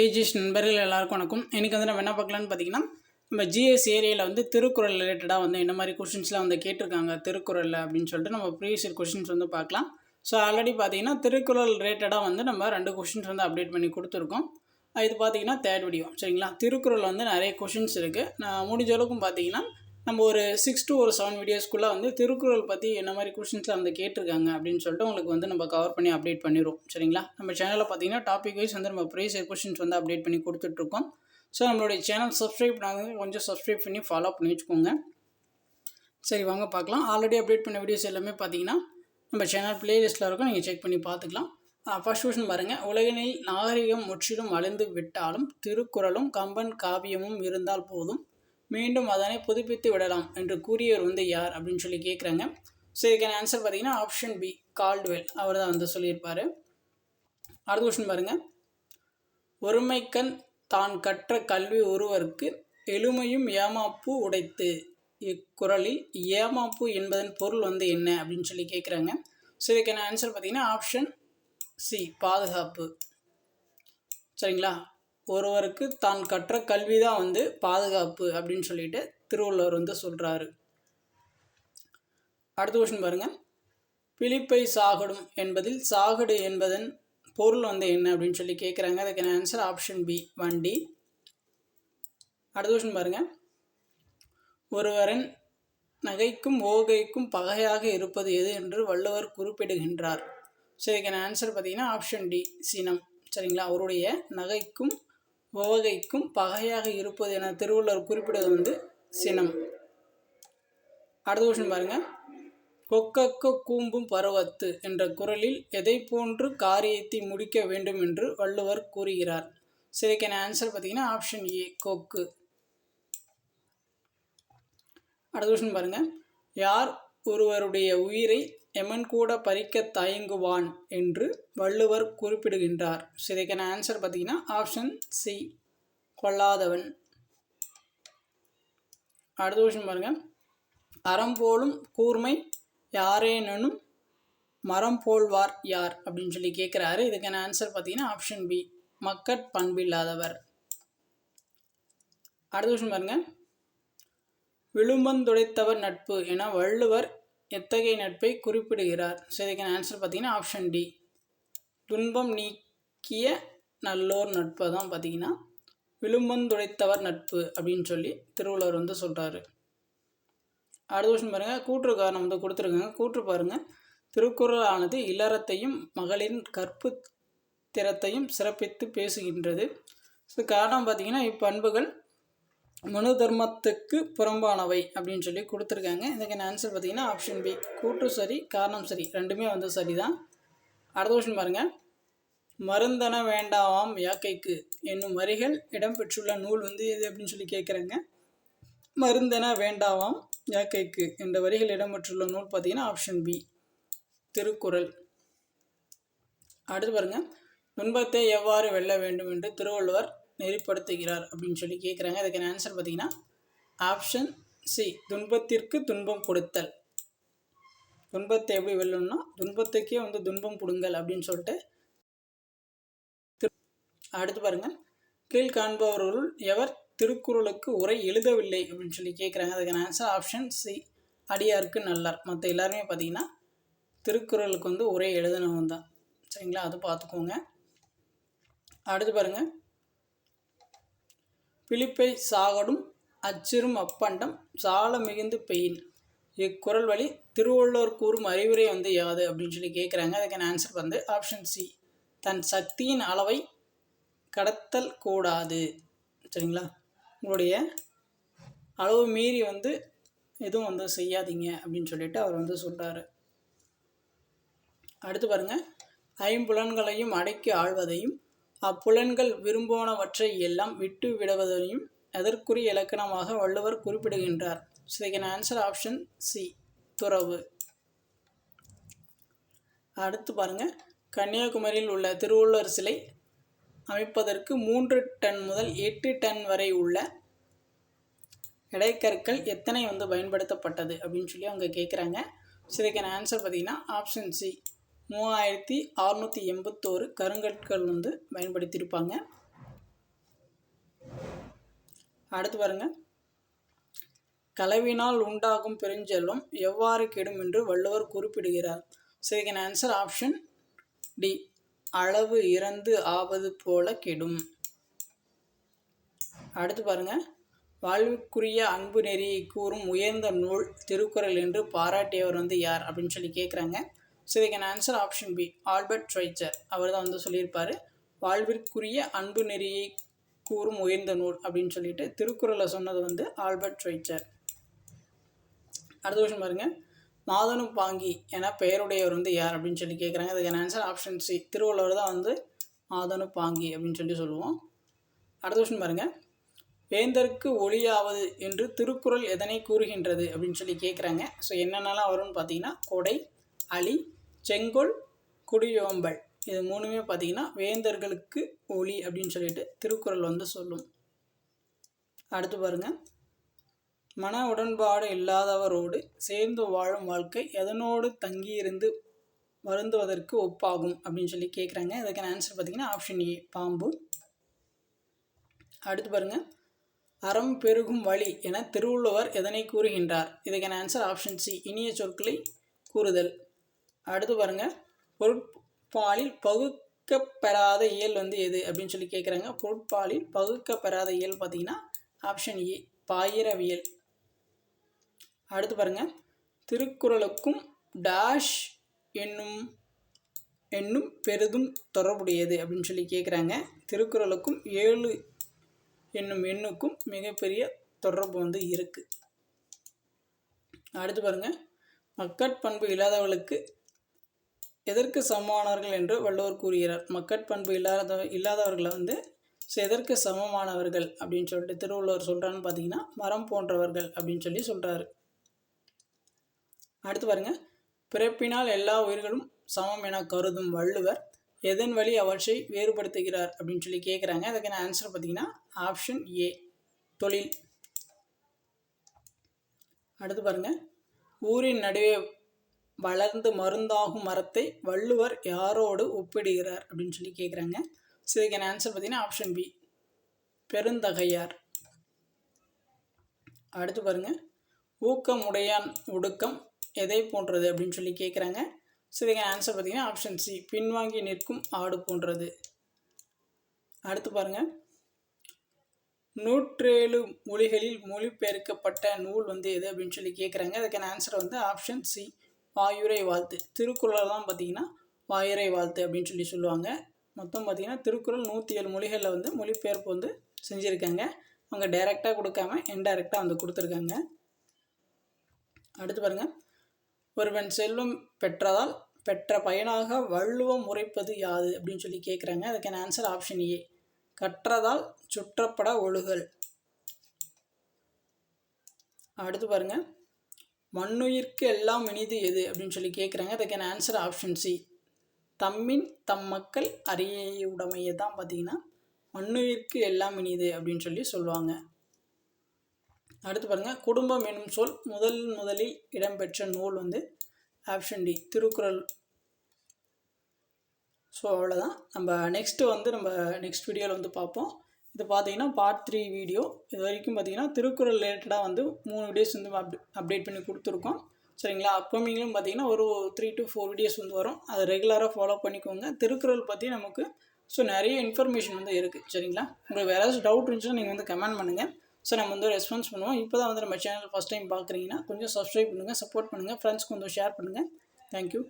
Age is நண்பர்கள் எல்லாருக்கும் வணக்கம். இன்றைக்கி வந்து நம்ம என்ன பார்க்கலான்னு பார்த்தீங்கன்னா நம்ம ஜிஎஸ் ஏரியாவில் வந்து திருக்குறள் ரிலேட்டடாக வந்து என்ன மாதிரி கொஷின்ஸ்லாம் வந்து கேட்டிருக்காங்க திருக்குறளில் அப்படின்னு சொல்லிட்டு நம்ம ப்ரீவியஸ் கொஷின்ஸ் வந்து பார்க்கலாம். ஸோ ஆல்ரெடி பார்த்தீங்கன்னா திருக்குறள் ரிலேட்டடாக வந்து நம்ம ரெண்டு கொஷின்ஸ் வந்து அப்டேட் பண்ணி கொடுத்துருக்கோம். இது பார்த்தீங்கன்னா தேர்ட் வீடியோ சரிங்களா? திருக்குறள் வந்து நிறைய கொஷின்ஸ் இருக்குது நான் முடிஞ்ச அளவுக்கும் பார்த்தீங்கன்னா நம்ம ஒரு சிக்ஸ் டு ஒரு செவன் வீடியோஸ்க்குள்ளே வந்து திருக்குறள் பற்றி என்ன மாதிரி கொஷின்ஸ்லாம் வந்து கேட்டிருக்காங்க அப்படின்னு சொல்லிட்டு உங்களுக்கு வந்து நம்ம கவர் பண்ணி அப்டேட் பண்ணிடுவோம். சரிங்களா? நம்ம சேனலில் பார்த்தீங்கன்னா டாபிக் வைஸ் வந்து நம்ம ப்ரைஸ் கொஷின்ஸ் வந்து அப்டேட் பண்ணி கொடுத்துட்ருக்கோம். ஸோ நம்மளுடைய சேனல் சப்ஸ்கிரைப் பண்ணாங்க கொஞ்சம் சப்ஸ்கிரைப் பண்ணி ஃபாலோ பண்ணி வச்சுக்கோங்க. சரி வாங்க பார்க்கலாம். ஆல்ரெடி அப்டேட் பண்ண வீடியோஸ் எல்லாமே பார்த்தீங்கன்னா நம்ம சேனல் பிளேலிஸ்ட்டில் இருக்கும். நீங்கள் செக் பண்ணி பார்த்துக்கலாம். ஃபர்ஸ்ட் கொஷின் பாருங்கள் உலகினில் நாகரிகம் முற்றிலும் அழிந்து விட்டாலும் திருக்குறளும் கம்பன் காவியமும் இருந்தால் போதும். மீண்டும் அதனை புதுப்பித்து விடலாம் என்று கூறியவர் வந்து யார் அப்படின்னு சொல்லி கேட்குறாங்க ஸோ இதுக்கான ஆன்சர் பார்த்தீங்கன்னா ஆப்ஷன் பி கால்டுவெல் அவர் தான் வந்து சொல்லியிருப்பார். அடுத்த கொஷின் பாருங்கள் ஒருமைக்கண் தான் கற்ற கல்வி ஒருவருக்கு எளிமையும் ஏமாப்பு உடைத்து. இக்குறளில் ஏமாப்பு என்பதன் பொருள் வந்து என்ன அப்படின்னு சொல்லி கேட்குறாங்க ஸோ இதுக்கான ஆன்சர் பார்த்தீங்கன்னா ஆப்ஷன் சி பாதுகாப்பு. சரிங்களா? ஒருவருக்கு தான் கற்ற கல்வி தான் வந்து பாதுகாப்பு அப்படின்னு சொல்லிட்டு திருவள்ளுவர் வந்து சொல்கிறாரு அடுத்த கொஷின் பாருங்கள் பிலிப்பை சாகடும் என்பதில் சாகடு என்பதன் பொருள் வந்து என்ன அப்படின்னு சொல்லி கேட்குறாங்க அதுக்கான ஆன்சர் ஆப்ஷன் பி வண்டி அடுத்த கொஷின் பாருங்கள் ஒருவரின் நகைக்கும் ஓகைக்கும் பகையாக இருப்பது எது என்று வள்ளுவர் குறிப்பிடுகின்றார். ஸோ இதுக்கான ஆன்சர் பார்த்தீங்கன்னா ஆப்ஷன் டி சினம். சரிங்களா? அவருடைய நகைக்கும் உவகைக்கும் பகையாக இருப்பது என திருவள்ளுவர் குறிப்பிடுவது வந்து சினம். அடுத்த கொஷின் பாருங்கள் கொக்கக்க கூம்பும் பருவத்து என்ற குரலில் எதை போன்று காரியத்தை முடிக்க வேண்டும் என்று வள்ளுவர் கூறுகிறார்? சரிக்கான ஆன்சர் பார்த்தீங்கன்னா ஆப்ஷன் ஏ கொக்கு. அடுத்த கொஷின் பாருங்கள் யார் ஒருவருடைய உயிரை எமன் கூட பறிக்க தயங்குவான் என்று வள்ளுவர் குறிப்பிடுகின்றார். சரிக்கான ஆன்சர் பார்த்தீங்கன்னா ஆப்ஷன் சி கொல்லாதவன் அடுத்த கொஷின் பாருங்கள் அறம் போலும் கூர்மை யாரேனும் மரம் போல்வார் யார்? அப்படின்னு சொல்லி கேட்குறாரு. இதுக்கான ஆன்சர் பார்த்தீங்கன்னா ஆப்ஷன் பி மக்கட் பண்பில்லாதவர். அடுத்த கொஷின் பாருங்கள் விழும்பந்துடைத்தவர் நட்பு என வள்ளுவர் எத்தகைய நட்பை குறிப்பிடுகிறார்? ஸோ இதுக்கான ஆன்சர் பார்த்தீங்கன்னா ஆப்ஷன் டி துன்பம் நீக்கிய நல்லோர் நட்பை தான் பார்த்தீங்கன்னா விழும்பந்துடைத்தவர் நட்பு அப்படின்னு சொல்லி திருவள்ளுவர் வந்து சொல்கிறாரு அடுத்த கொஸ்டின் பாருங்கள் கூற்று காரணம் வந்து கொடுத்துருக்காங்க. கூற்று பாருங்கள் திருக்குறள் ஆனது இல்லறத்தையும் மகளின் கற்பு திறத்தையும் சிறப்பித்து பேசுகின்றது. ஸோ காரணம் பார்த்தீங்கன்னா இப்பண்புகள் மனு தர்மத்துக்கு புறம்பானவை அப்படின்னு சொல்லி கொடுத்துருக்காங்க. இதுக்கான ஆன்சர் பார்த்தீங்கன்னா ஆப்ஷன் பி கூற்று சரி காரணம் சரி. ரெண்டுமே வந்து சரிதான். அடுத்த கொஸ்டின் பாருங்கள் மருந்தன வேண்டாவாம் யாக்கைக்கு என்னும் வரிகள் இடம்பெற்றுள்ள நூல் வந்து எது அப்படின்னு சொல்லி கேட்குறாங்க. மருந்தென வேண்டாவாம் யாக்கைக்கு என்ற வரிகள் இடம்பெற்றுள்ள நூல் பார்த்தீங்கன்னா ஆப்ஷன் பி திருக்குறள். அடுத்து பாருங்கள் துன்பத்தை எவ்வாறு வெல்ல வேண்டும் என்று திருவள்ளுவர் நெறிப்படுத்துகிறார் அப்படின்னு சொல்லி கேட்குறாங்க அதுக்கான ஆன்சர் பார்த்தீங்கன்னா ஆப்ஷன் சி துன்பத்திற்கு துன்பம் கொடுத்தல். துன்பத்தை எப்படி வெல்லணும்னா துன்பத்துக்கே வந்து துன்பம் கொடுங்கள் அப்படின்னு சொல்லிட்டு அடுத்து பாருங்கள் கீழ் காண்பவர்களுள் எவர் திருக்குறளுக்கு உரை எழுதவில்லை அப்படின்னு சொல்லி கேட்குறாங்க அதுக்கான ஆன்சர் ஆப்ஷன் சி அடியாருக்கு நல்லார். மற்ற எல்லாருமே பார்த்தீங்கன்னா திருக்குறளுக்கு வந்து உரை எழுதினவன் தான் சரிங்களா? அது பார்த்துக்கோங்க. அடுத்து பாருங்கள் பிலிப்பை சாகடும் அச்சிறும் அப்பண்டம் சால மிகுந்து பெயின். இக்குரல் வழி திருவள்ளுவர் கூறும் அறிவுரை வந்து யாது? அப்படின்னு சொல்லி கேட்குறாங்க அதுக்கான ஆன்சர் வந்து ஆப்ஷன் சி தன் சக்தியின் அளவை கடத்தல் கூடாது. சரிங்களா? உங்களுடைய அளவு மீறி வந்து எதுவும் வந்து செய்யாதீங்க அப்படின்னு சொல்லிட்டு அவர் வந்து சொல்கிறாரு அடுத்து பாருங்கள் ஐம்புலன்களையும் அடக்கி ஆழ்வதையும் அப்புலன்கள் விரும்புவனவற்றை எல்லாம் விட்டு விடுவதையும் அதற்குரிய இலக்கணமாக வள்ளுவர் குறிப்பிடுகின்றார். சிதைக்கன் ஆன்சர் ஆப்ஷன் சி துறவு. அடுத்து பாருங்கள் கன்னியாகுமரியில் உள்ள திருவள்ளுவர் சிலை அமைப்பதற்கு மூன்று டன் முதல் எட்டு டன் வரை உள்ள இடைக்கற்கள் எத்தனை வந்து பயன்படுத்தப்பட்டது அப்படின்னு சொல்லி அவங்க கேட்குறாங்க ஸோ இதுக்கான ஆன்சர் பார்த்தீங்கன்னா ஆப்ஷன் சி மூவாயிரத்தி அறுநூற்றி எண்பத்தோரு கருங்கற்கள் வந்து பயன்படுத்தியிருப்பாங்க. அடுத்து பாருங்க. கலவினால் உண்டாகும் பெருஞ்செல்வம் எவ்வாறு கெடும் என்று வள்ளுவர் குறிப்பிடுகிறார். ஸோ இதுக்கு ஆன்சர் ஆப்ஷன் டி அளவு இறந்து ஆவது போல கெடும். அடுத்து பாருங்க. வாழ்வுக்குரிய அன்பு நெறியை கூறும் உயர்ந்த நூல் திருக்குறள் என்று பாராட்டியவர் வந்து யார் அப்படின்னு சொல்லி கேட்குறாங்க ஸோ இதுக்கான ஆன்சர் ஆப்ஷன் பி ஆல்பர்ட் ட்ரைச்சர் அவர் தான் வந்து சொல்லியிருப்பார் வாழ்விற்குரிய அன்பு நெறியை கூறும் உயர்ந்த நூல் அப்படின்னு சொல்லிட்டு திருக்குறளை சொன்னது வந்து ஆல்பர்ட் ட்ரைச்சர் அடுத்த விஷயம் பாருங்கள் மாதனு பாங்கி என பெயருடையவர் வந்து யார் அப்படின்னு சொல்லி கேட்குறாங்க அதுக்கான ஆன்சர் ஆப்ஷன் சி திருவள்ளுவர் தான் வந்து மாதனு பாங்கி அப்படின்னு சொல்லி சொல்லுவோம். அடுத்த விஷயம் பாருங்கள் வேந்தருக்கு ஒளியாவது என்று திருக்குறள் எதனை கூறுகின்றது அப்படின்னு சொல்லி கேட்குறாங்க ஸோ என்னென்னலாம் வரும்னு பார்த்தீங்கன்னா கொடை அலி செங்கோல் குடியோம்பல். இது மூணுமே பார்த்தீங்கன்னா வேந்தர்களுக்கு ஒளி அப்படின்னு சொல்லிட்டு திருக்குறள் வந்து சொல்லும். அடுத்து பாருங்கள் மன உடன்பாடு இல்லாதவரோடு சேர்ந்து வாழும் வாழ்க்கை எதனோடு தங்கியிருந்து வருந்துவதற்கு ஒப்பாகும் அப்படின்னு சொல்லி கேட்குறாங்க இதுக்கான ஆன்சர் பார்த்திங்கன்னா ஆப்ஷன் ஏ பாம்பு. அடுத்து பாருங்க. அறம் பெருகும் வழி என திருவள்ளுவர் எதனை கூறுகின்றார்? இதுக்கான ஆன்சர் ஆப்ஷன் சி இனிய சொற்களை கூறுதல். அடுத்து பாருங்க. பொருட்பாலில் பகுக்கப்பெறாத இயல் வந்து எது அப்படின்னு சொல்லி கேட்குறாங்க பொருட்பாலில் பகுக்கப்பெறாத இயல் பார்த்தீங்கன்னா ஆப்ஷன் ஏ பாயிரவியல். அடுத்து பாருங்க. திருக்குறளுக்கும் டாஷ் என்னும் என்னும் பெரிதும் தொடர்புடையது அப்படின்னு சொல்லி கேட்குறாங்க திருக்குறளுக்கும் ஏழு என்னும் எண்ணுக்கும் மிகப்பெரிய தொடர்பு வந்து இருக்குது அடுத்து பாருங்க. மக்கட்பண்பு இல்லாதவர்களுக்கு எதற்கு சமமானவர்கள் என்று வள்ளுவர் கூறுகிறார். மக்கட்பண்பு இல்லாத இல்லாதவர்களை வந்து ஸோ எதற்கு சமமானவர்கள் அப்படின்னு சொல்லிட்டு திருவள்ளுவர் சொல்கிறான்னு பார்த்தீங்கன்னா மரம் போன்றவர்கள் அப்படின்னு சொல்லி சொல்கிறாரு அடுத்து பாருங்க. பிறப்பினால் எல்லா உயிர்களும் சமம் என கருதும் வள்ளுவர் எதன் வழி அவற்றை வேறுபடுத்துகிறார் அப்படின்னு சொல்லி கேட்குறாங்க அதுக்கான ஆன்சர் பார்த்தீங்கன்னா ஆப்ஷன் ஏ தொழில். அடுத்து பாருங்கள் ஊரின் நடுவே வளர்ந்து மருந்தாகும் மரத்தை வள்ளுவர் யாரோடு ஒப்பிடுகிறார் அப்படின்னு சொல்லி கேட்குறாங்க ஸோ இதுக்கான ஆன்சர் பார்த்தீங்கன்னா ஆப்ஷன் பி பெருந்தகையார். அடுத்து பாருங்க. ஊக்கமுடையான் ஒடுக்கம் எதை போன்றது அப்படின்னு சொல்லி கேட்குறாங்க ஸோ இதுக்கான ஆன்சர் பார்த்தீங்கன்னா ஆப்ஷன் சி பின்வாங்கி நிற்கும் ஆடு போன்றது. அடுத்து பாருங்கள் நூற்றேழு மொழிகளில் மொழிபெயர்க்கப்பட்ட நூல் வந்து எது அப்படின்னு சொல்லி கேட்குறாங்க அதுக்கான ஆன்சர் வந்து ஆப்ஷன் சி வாயுரை வாழ்த்து. திருக்குறள் தான் பார்த்தீங்கன்னா வாயுரை வாழ்த்து அப்படின்னு சொல்லி சொல்லுவாங்க. மொத்தம் பார்த்திங்கன்னா திருக்குறள் நூற்றி ஏழு மொழிகளில் வந்து மொழிபெயர்ப்பு வந்து செஞ்சுருக்காங்க. அவங்க டைரெக்டாக கொடுக்காம இன்டைரக்டாக வந்து கொடுத்துருக்காங்க. அடுத்து பாருங்கள் ஒருவன் செல்வம் பெற்றதால் பெற்ற பயனாக வள்ளுவம் உரைப்பது யாது அப்படின்னு சொல்லி கேட்குறாங்க அதுக்கான ஆன்சர் ஆப்ஷன் ஏ கற்றதால் சுற்றப்பட ஒழுகல். அடுத்து பாருங்க. மண்ணுயிர்க்கு எல்லாம் இனிது எது? அப்படின்னு சொல்லி கேட்குறாங்க அதுக்கான ஆன்சர் ஆப்ஷன் சி தம்மின் தம் மக்கள் அரிய உடைமையை தான் பார்த்தீங்கன்னா மண்ணுயிர்க்கு எல்லாம் இனிது அப்படின்னு சொல்லி சொல்லுவாங்க. அடுத்து பாருங்கள் குடும்பம் என்னும் சொல் முதல் முதலில் இடம்பெற்ற நூல் வந்து ஆப்ஷன் டி திருக்குறள். ஸோ அவ்வளோதான் நம்ம நெக்ஸ்ட்டு வந்து நம்ம நெக்ஸ்ட் வீடியோவில் வந்து பார்ப்போம். இது பார்த்தீங்கன்னா பார்ட் த்ரீ வீடியோ இது வரைக்கும் பார்த்தீங்கன்னா திருக்குறள் ரிலேட்டடாக வந்து மூணு வீடியோஸ் வந்து அப் அப்டேட் பண்ணி கொடுத்துருக்கோம். சரிங்களா? அப்கமிங்லும் பார்த்தீங்கன்னா ஒரு த்ரீ டு ஃபோர் வீடியோஸ் வந்து வரும். அதை ரெகுலராக ஃபாலோ பண்ணிக்கோங்க. திருக்குறள் பற்றி நமக்கு ஸோ நிறைய இன்ஃபர்மேஷன் வந்து இருக்குது சரிங்களா? உங்களுக்கு வேறு ஏதாச்சும் டவுட் இருந்துச்சுன்னா நீங்கள் வந்து கமெண்ட் பண்ணுங்கள் ஸோ நம்ம வந்து ரெஸ்பான்ஸ் பண்ணுவோம். இப்போ தான் வந்து நம்ம சேனல் ஃபஸ்ட் டைம் பார்க்குறீங்கன்னா கொஞ்சம் சப்ஸ்கிரைப் பண்ணுங்கள் சப்போர்ட் பண்ணுங்கள் ஃப்ரெண்ட்ஸ்க்கு கொஞ்சம் ஷேர் பண்ணுங்கள் தேங்க்யூ